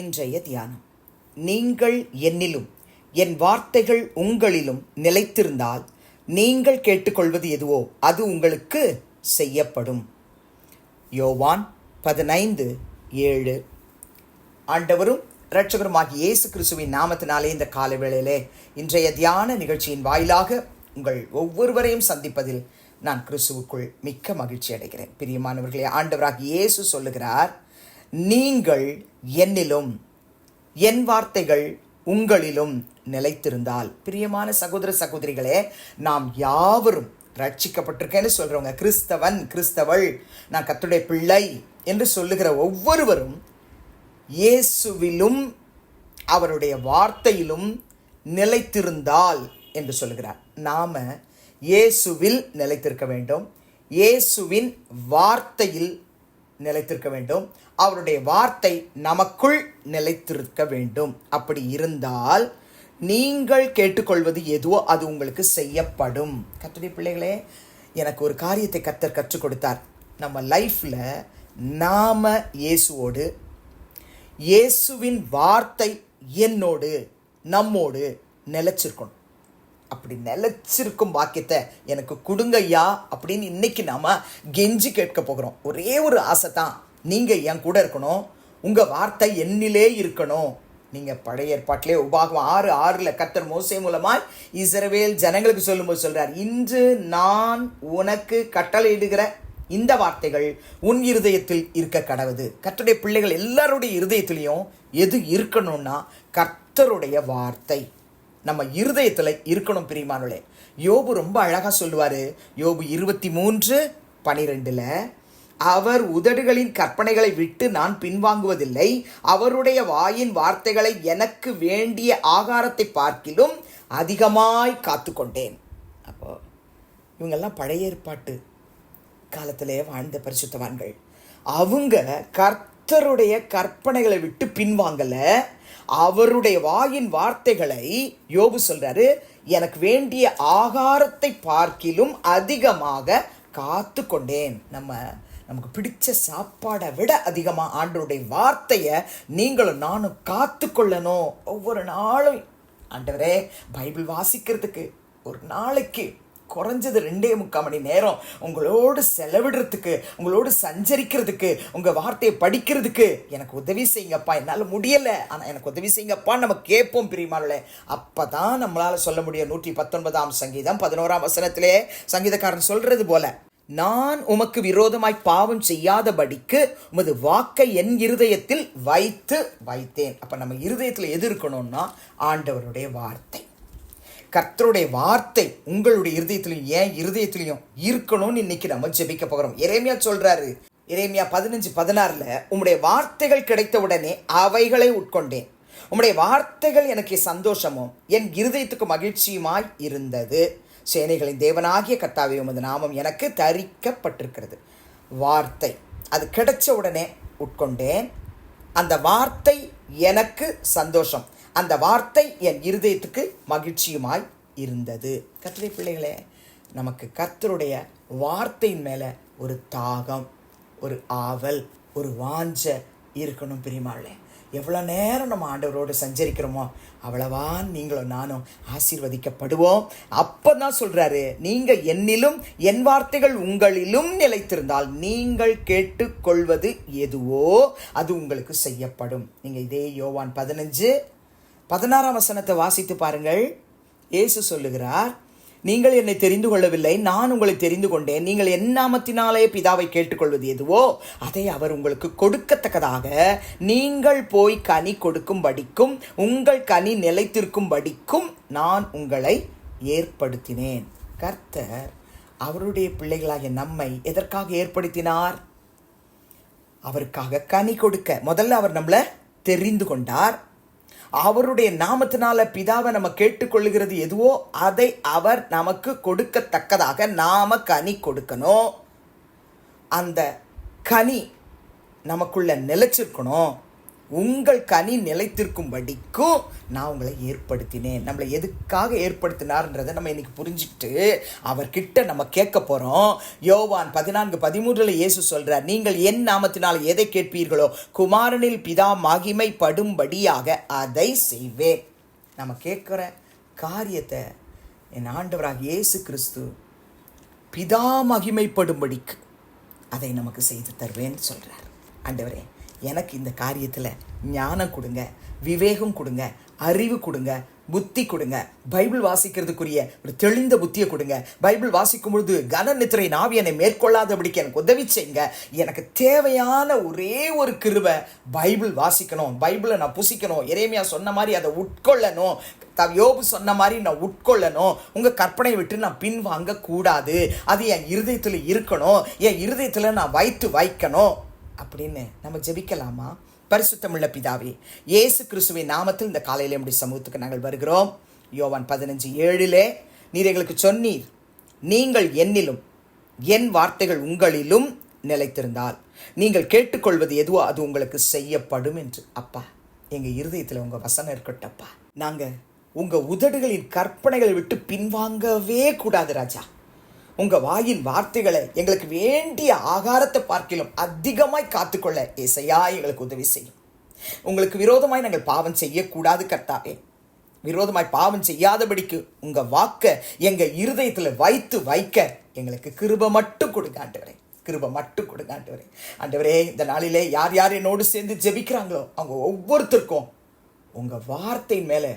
இன்றைய தியானம். நீங்கள் என்னிலும் என் வார்த்தைகள் உங்களிலும் நிலைத்திருந்தால் நீங்கள் கேட்டுக்கொள்வது எதுவோ அது உங்களுக்கு செய்யப்படும். யோவான் பதினைந்து ஏழு. ஆண்டவரும் இரட்சகருமாகிய இயேசு கிறிஸ்துவின் நாமத்தினாலே இந்த காலை வேளையிலே இன்றைய தியான நிகழ்ச்சியின் வாயிலாக உங்கள் ஒவ்வொருவரையும் சந்திப்பதில் நான் கிறிஸ்துவுக்குள் மிக்க மகிழ்ச்சி அடைகிறேன். பிரியமானவர்களே ஆண்டவராக இயேசு சொல்லுகிறார் நீங்கள் என்னிலும் என் வார்த்தைகள் உங்களிலும் நிலைத்திருந்தால். பிரியமான சகோதர சகோதரிகளே நாம் யாவரும் ரட்சிக்கப்பட்டிருக்கேன்னு சொல்றவங்க கிறிஸ்தவன் கிறிஸ்தவள் நான் கத்துடைய பிள்ளை என்று சொல்லுகிற ஒவ்வொருவரும் இயேசுவிலும் அவருடைய வார்த்தையிலும் நிலைத்திருந்தால் என்று சொல்லுகிறார். நாம இயேசுவில் நிலைத்திருக்க வேண்டும். இயேசுவின் வார்த்தையில் நிலைத்திருக்க வேண்டும். அவருடைய வார்த்தை நமக்குள் நிலைத்திருக்க வேண்டும். அப்படி இருந்தால் நீங்கள் கேட்டுக்கொள்வது எதுவோ அது உங்களுக்கு செய்யப்படும். கத்துடைய பிள்ளைகளே எனக்கு ஒரு காரியத்தை கத்தர் கற்றுக் கொடுத்தார். நம்ம லைஃப்பில் நாம இயேசுவோடு இயேசுவின் வார்த்தை என்னோடு நம்மோடு நிலச்சிருக்கணும். அப்படி நிலைச்சிருக்கும் பாக்கியத்தை எனக்கு கொடுங்கய்யா அப்படின்னு இன்னைக்கு நாம கெஞ்சி கேட்க போகிறோம். ஒரே ஒரு ஆசை தான். நீங்கள் என் கூட இருக்கணும். உங்கள் வார்த்தை என்னிலே இருக்கணும். நீங்கள் பழைய ஏற்பாட்டிலே உபாகம் ஆறு ஆறில் கத்தர் மோசை மூலமாய் இஸ்ரவேல் ஜனங்களுக்கு சொல்லும்போது சொல்கிறார் இன்று நான் உனக்கு கட்டளையிடுகிற இந்த வார்த்தைகள் உன் இருதயத்தில் இருக்க கடவுது. கர்த்தருடைய பிள்ளைகள் எல்லாருடைய இருதயத்திலையும் எது இருக்கணும்னா கர்த்தருடைய வார்த்தை. நம்ம இருதயத்தில் இருக்கணும் பிரியமானவளே யோபு ரொம்ப அழகாக சொல்லுவார். யோபு இருபத்தி மூன்று பனிரெண்டில் அவர் உதடுகளின் கற்பனைகளை விட்டு நான் பின்வாங்குவதில்லை. அவருடைய வாயின் வார்த்தைகளை எனக்கு வேண்டிய ஆகாரத்தை பார்க்கிலும் அதிகமாய் காத்து கொண்டேன் அப்போ இவங்கெல்லாம் பழைய ஏற்பாட்டு காலத்திலே வாழ்ந்த பரிசுத்தவான்கள். அவங்க கர்த்தருடைய கற்பனைகளை விட்டு பின்வாங்கல அவருடைய வாயின் வார்த்தைகளை யோபு சொல்றாரு எனக்கு வேண்டிய ஆகாரத்தை பார்க்கிலும் அதிகமாக காத்து கொண்டேன் நம்ம நமக்கு பிடிச்ச சாப்பாடை விட அதிகமாக ஆண்டவருடைய வார்த்தையை நீங்களும் நானும் காத்து கொள்ளணும் ஒவ்வொரு நாளும் ஆண்டவரே பைபிள் வாசிக்கிறதுக்கு ஒரு நாளைக்கு குறைஞ்சது ரெண்டே முக்கால் மணி நேரம் உங்களோடு செலவிடுறதுக்கு உங்களோடு சஞ்சரிக்கிறதுக்கு உங்கள் வார்த்தையை படிக்கிறதுக்கு எனக்கு உதவி செய்யுங்கப்பா. என்னால் முடியலை. ஆனால் எனக்கு உதவி செய்யுங்கப்பா நம்ம கேட்போம் பிரிமாவில் அப்போ தான் நம்மளால் சொல்ல முடியும். நூற்றி பத்தொன்பதாம் சங்கீதம் பதினோராம் வசனத்திலே சங்கீதக்காரன் சொல்கிறது போல நான் உமக்கு விரோதமாய் பாவம் செய்யாதபடிக்கு உமது வாக்கை என் இருதயத்தில் வைத்து வைத்தேன். அப்போ நம்ம இருதயத்தில் எது இருக்கணும்னா ஆண்டவருடைய வார்த்தை. கர்த்தருடைய வார்த்தை உங்களுடைய இருதயத்திலையும் ஏன் இருதயத்திலையும் இருக்கணும்னு இன்னைக்கு நம்ம ஜெபிக்க போகிறோம். இறைமையா சொல்றாரு இறைமையா பதினஞ்சு பதினாறுல உம்முடைய வார்த்தைகள் கிடைத்த உடனே அவைகளை உட்கொண்டேன். உம்முடைய வார்த்தைகள் எனக்கு சந்தோஷமும் என் இருதயத்துக்கு மகிழ்ச்சியுமாய் இருந்தது. சேனைகளின் தேவனாகிய கர்த்தாவே உமது நாமம் எனக்கு தரிக்கப்பட்டிருக்கிறது. வார்த்தை அது கிடைச்ச உடனே உட்கொண்டேன். அந்த வார்த்தை எனக்கு சந்தோஷம். அந்த வார்த்தை என் இருதயத்துக்கு மகிழ்ச்சியுமாய் இருந்தது. கர்த்தரை பிள்ளைகளே நமக்கு கர்த்தருடைய வார்த்தையின் மேலே ஒரு தாகம் ஒரு ஆவல் ஒரு வாஞ்ச இருக்கணும் பிரியமாளே எவ்வளோ நேரம் நம்ம ஆண்டவரோடு சஞ்சரிக்கிறோமோ அவ்வளவா நீங்களும் நானும் ஆசீர்வதிக்கப்படுவோம். அப்போ தான் சொல்கிறாரு நீங்கள் என்னிலும் என் வார்த்தைகள் உங்களிலும் நிலைத்திருந்தால் நீங்கள் கேட்டுக்கொள்வது எதுவோ அது உங்களுக்கு செய்யப்படும். நீங்கள் இதே யோவான் பதினஞ்சு பதினாறாம் வசனத்தை வாசித்து பாருங்கள். இயேசு சொல்லுகிறார் நீங்கள் என்னை தெரிந்து கொள்ளவில்லை நான் உங்களை தெரிந்து கொண்டேன். நீங்கள் என் நாமத்தினாலே பிதாவை கேட்டுக்கொள்வது எதுவோ அதை அவர் உங்களுக்கு கொடுக்கத்தக்கதாக நீங்கள் போய் கனி கொடுக்கும் படிக்கும் உங்கள் கனி நிலைத்திருக்கும் படிக்கும் நான் உங்களை ஏற்படுத்தினேன். கர்த்தர் அவருடைய பிள்ளைகளாகிய நம்மை எதற்காக ஏற்படுத்தினார்? அவருக்காக கனி கொடுக்க. முதல்ல அவர் நம்மளை தெரிந்து கொண்டார். அவருடைய நாமத்தினால பிதாவை நம்ம கேட்டுக்கொள்ளுகிறது எதுவோ அதை அவர் நமக்கு கொடுக்கத்தக்கதாக நாம கனி கொடுக்கணும். அந்த கனி நமக்குள்ள நிலைச்சிருக்கணும். உங்கள் கனி நிலைத்திருக்கும்படிக்கும் நான் உங்களை ஏற்படுத்தினேன். நம்மளை எதுக்காக ஏற்படுத்தினார்ன்றதை நம்ம இன்னைக்கு புரிஞ்சுக்கிட்டு அவர்கிட்ட நம்ம கேட்க போகிறோம் யோவான் பதினான்கு பதிமூன்றில் இயேசு சொல்கிறார் நீங்கள் என் நாமத்தினால் எதை கேட்பீர்களோ குமாரனில் பிதா மகிமைப்படும்படியாக அதை செய்வேன். நம்ம கேட்குற காரியத்தை என் ஆண்டவராக இயேசு கிறிஸ்து பிதா மகிமைப்படும்படிக்கு அதை நமக்கு செய்து தருவேன்னு சொல்கிறார் ஆண்டவரே எனக்கு இந்த காரியத்தில் ஞானம் கொடுங்க விவேகம் கொடுங்க அறிவு கொடுங்க புத்தி கொடுங்க. பைபிள் வாசிக்கிறதுக்குரிய ஒரு தெளிந்த புத்தியை கொடுங்க. பைபிள் வாசிக்கும் பொழுது கன நித்திரை நாவி என்னை மேற்கொள்ளாதபடிக்கு எனக்கு உதவி செய்யுங்க. எனக்கு தேவையான ஒரே ஒரு கிருவை பைபிள் வாசிக்கணும். பைபிளை நான் புசிக்கணும். இறைமையாக சொன்ன மாதிரி அதை உட்கொள்ளணும். த யோபு சொன்ன மாதிரி நான் உட்கொள்ளணும். உங்கள் கற்பனையை விட்டு நான் பின்வாங்க கூடாது அது என் இருதயத்தில் இருக்கணும். என் இருதயத்தில் நான் வைத்து வைக்கணும். அப்படின்னு நம்ம ஜெபிக்கலாமா? பரிசுத்தமுள்ள பிதாவே இயேசு கிறிஸ்துவின் நாமத்தில் இந்த காலையில் நம்முடைய சமூகத்துக்கு நாங்கள் வருகிறோம். யோவான் பதினஞ்சு ஏழிலே நீர் எங்களுக்கு சொன்னீர் நீங்கள் என்னிலும் என் வார்த்தைகள் உங்களிலும் நிலைத்திருந்தால் நீங்கள் கேட்டுக்கொள்வது எதுவோ அது உங்களுக்கு செய்யப்படும் என்று. அப்பா எங்கள் இருதயத்தில் உங்கள் வசனம் இருக்கட்டப்பா நாங்கள் உங்கள் உதடுகளின் கற்பனைகளை விட்டு பின்வாங்கவே கூடாது ராஜா. உங்கள் வாயின் வார்த்தைகளை எங்களுக்கு வேண்டிய ஆகாரத்தை பார்க்கிலும் அதிகமாய் காத்துக்கொள்ள இசையா எங்களுக்கு உதவி செய்யும். உங்களுக்கு விரோதமாய் நாங்கள் பாவம் செய்யக்கூடாது கர்த்தாவே. விரோதமாய் பாவம் செய்யாதபடிக்கு உங்கள் வாக்க எங்கள் இருதயத்தில் வைத்து வைக்க எங்களுக்கு கிருப மட்டும் கொடுங்க ஆண்டவரே. கிருப மட்டும் கொடுங்க ஆண்டவரே. ஆண்டவரே இந்த நாளிலே யார் யார் என்னோடு சேர்ந்து ஜெபிக்கிறாங்களோ அவங்க ஒவ்வொருத்தருக்கும் உங்கள் வார்த்தை மேலே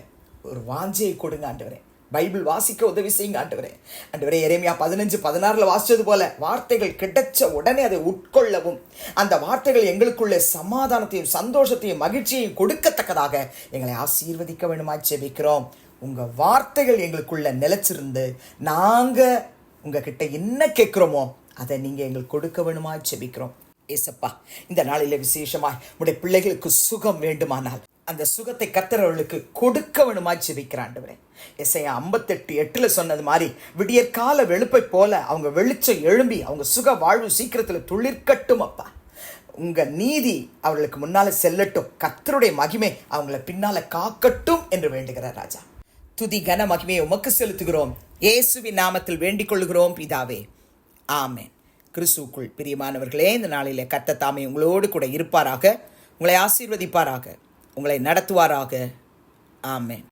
ஒரு வாஞ்சையை கொடுங்க ஆண்டவரே. பைபிள் வாசிக்க உதவி செய்யுங்க ஆண்டவரே. ஆண்டவரே எரேமியா பதினஞ்சு பதினாறில் வாசிச்சது போல வார்த்தைகள் கிடைச்ச உடனே அதை உட்கொள்ளவும் அந்த வார்த்தைகள் எங்களுக்குள்ளே சமாதானத்தையும் சந்தோஷத்தையும் மகிழ்ச்சியையும் கொடுக்கத்தக்கதாக எங்களை ஆசீர்வதிக்க வேணுமா செபிக்கிறோம் உங்கள் வார்த்தைகள் எங்களுக்குள்ள நிலைச்சிருந்து நாங்கள் உங்ககிட்ட என்ன கேட்குறோமோ அதை நீங்கள் எங்களுக்கு கொடுக்க வேணுமா செபிக்கிறோம் ஏசப்பா இந்த நாளில் விசேஷமாய் உடைய பிள்ளைகளுக்கு சுகம் வேண்டுமானால் அந்த சுகத்தை கத்தரவர்களுக்கு கொடுக்க வேணுமாய் ஜெபிக்கிறாண்டவரே இசையா ஐம்பத்தெட்டு எட்டில் சொன்னது மாதிரி விடியற்கால வெளுப்பை போல அவங்க வெளிச்சம் எழும்பி அவங்க சுக வாழ்வு சீக்கிரத்தில் துளிர்க்கட்டும் அப்பா. உங்கள் நீதி அவர்களுக்கு முன்னால் செல்லட்டும். கத்தருடைய மகிமை அவங்கள பின்னால் காக்கட்டும் என்று வேண்டுகிறார் ராஜா. துதி கன மகிமையை உமக்கு செலுத்துகிறோம். இயேசுவின் நாமத்தில் வேண்டிக் கொள்கிறோம் பிதாவே. ஆமேன். கிறிஸ்துக்குள் பிரியமானவர்களே இந்த நாளிலே கத்த தாமே உங்களோடு கூட இருப்பாராக. உங்களை ஆசீர்வதிப்பாராக. உங்களை நடத்துவாராக. ஆமேன்.